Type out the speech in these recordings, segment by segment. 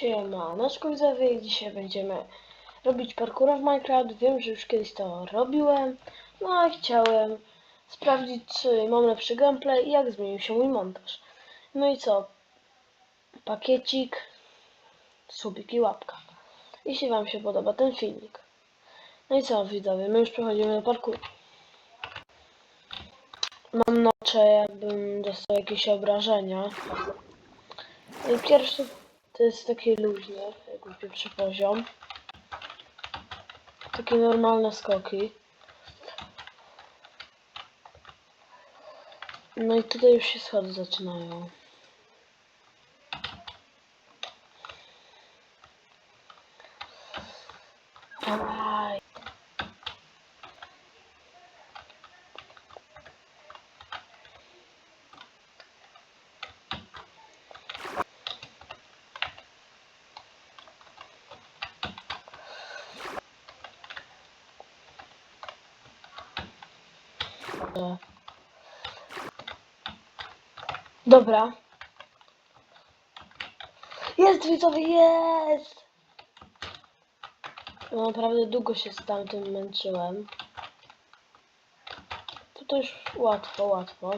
Siemaneczko widzowie i dzisiaj będziemy robić parkour w Minecraft. Wiem, że już kiedyś to robiłem, no ale chciałem sprawdzić, czy mam lepszy gameplay i jak zmienił się mój montaż. No i co? Pakiecik, subik i łapka. Jeśli Wam się podoba ten filmik. No i co widzowie, my już przechodzimy do parkouru. Mam nocze, jakbym dostał jakieś obrażenia. No i pierwszy to jest takie luźne, jakby pierwszy poziom. Takie normalne skoki. No i tutaj już się schody zaczynają. Aj. Dobra. Jest widzowie, jest! No naprawdę długo się z tamtym męczyłem. To już łatwo, łatwo.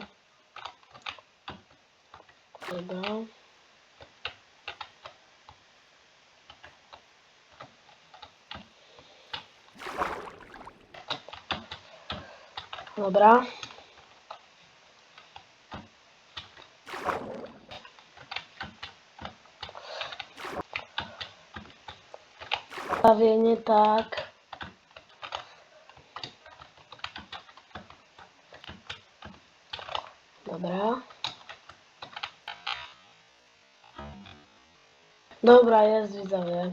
Dobra. Dobra. Prawie nie tak. Dobra. Dobra, jest widzowie.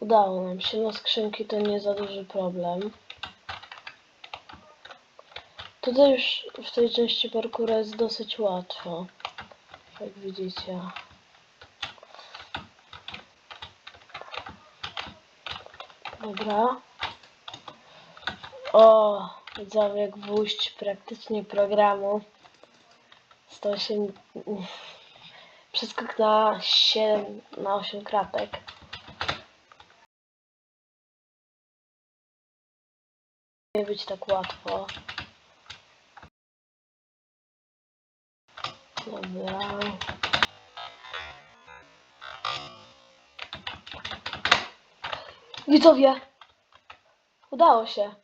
Udało nam się. No skrzynki to nie za duży problem. Tutaj już w tej części parkura jest dosyć łatwo. Jak widzicie. Dobra. O, widzowie, gwóźdź praktycznie programu. 108... Przeskok na 7, na 8 kratek. Nie być tak łatwo. Dobra. Widzowie! Udało się.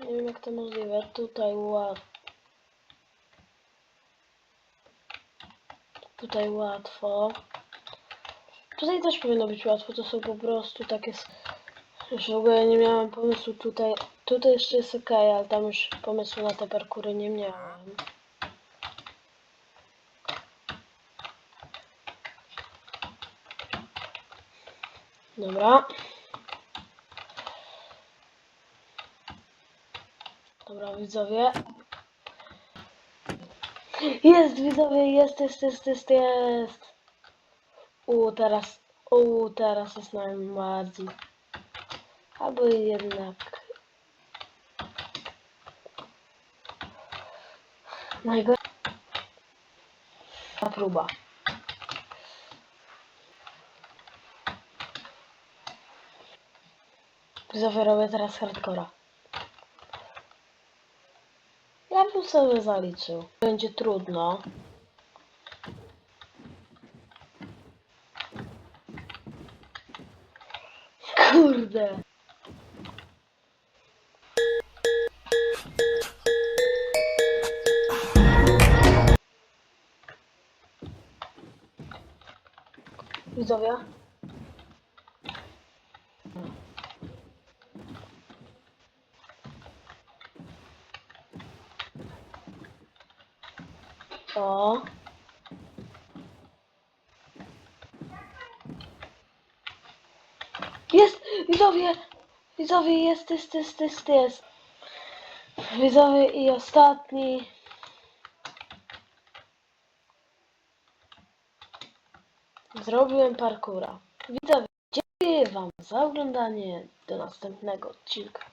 Nie wiem jak to możliwe. Tutaj łat... Tutaj łatwo. Tutaj też powinno być łatwo. To są po prostu takie... Już w ogóle nie miałem pomysłu tutaj. Tutaj jeszcze jest ok, ale tam już pomysłu na te parkury nie miałem. Dobra. Dobra, widzowie. Jest, widzowie, jest, jest, jest, jest, jest. U, teraz, u, teraz jest najbardziej. Albo jednak. Najgorsza próba. Widzowie, robię teraz hardcora. Ja bym sobie zaliczył. Będzie trudno. Kurde. Widzowie. O. Jest! Widzowie! Widzowie, jest, jest, jest, jest, jest. Widzowie i ostatni. Zrobiłem parkura. Widzowie, dziękuję wam za oglądanie. Do następnego odcinka.